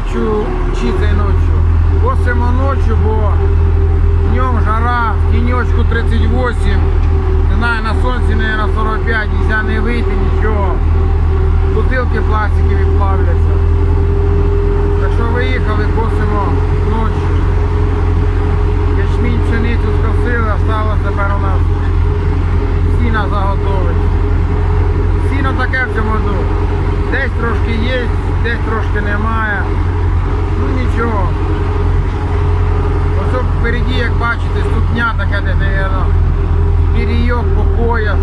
ночі чи це ночі. Косимо ночі, бо днем жара, в тіньочку 38, не знаю, на сонці, не на 45, нельзя не вийти, нічого. Бутилки пластикові плавляться. Так що виїхали, косимо ночі. Ячмінь пшеницю скосили, стало тепер у нас. Сіна заготовить. Сіно таке в цьому году. Десь трошки є, десь трошки немає. бачите, ступня така, де, мабуть, перейок по пояс.